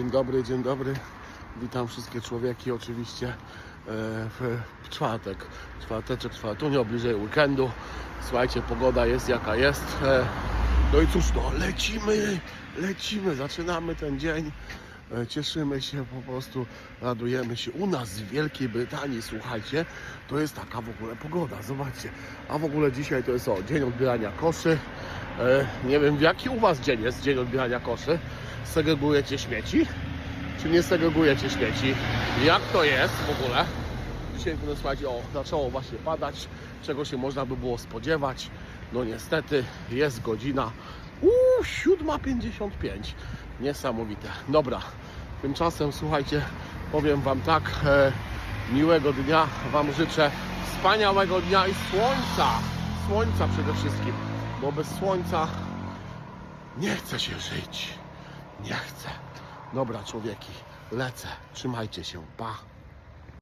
Dzień dobry, dzień dobry. Witam wszystkie człowieki oczywiście e, w, czwartek. Czwarteczek, czwartunio, bliżej weekendu. Słuchajcie, pogoda jest jaka jest. E, No i cóż, no lecimy, lecimy, zaczynamy ten dzień. E, Cieszymy się, po prostu radujemy się. U nas w Wielkiej Brytanii, słuchajcie, to jest taka w ogóle pogoda, zobaczcie. A w ogóle dzisiaj to jest o, dzień odbierania koszy. Nie wiem, jaki u Was dzień jest dzień odbierania koszy? Segregujecie śmieci? Czy nie segregujecie śmieci? Jak to jest w ogóle? Dzisiaj, no, o, zaczęło właśnie padać, czego się można by było spodziewać. No niestety, jest godzina uuu, 7.55. Niesamowite. Dobra, tymczasem słuchajcie, powiem Wam tak, e, miłego dnia Wam życzę, wspaniałego dnia i słońca. Słońca przede wszystkim, bo bez słońca nie chce się żyć. Dobra, człowieki, lecę. Trzymajcie się. Pa.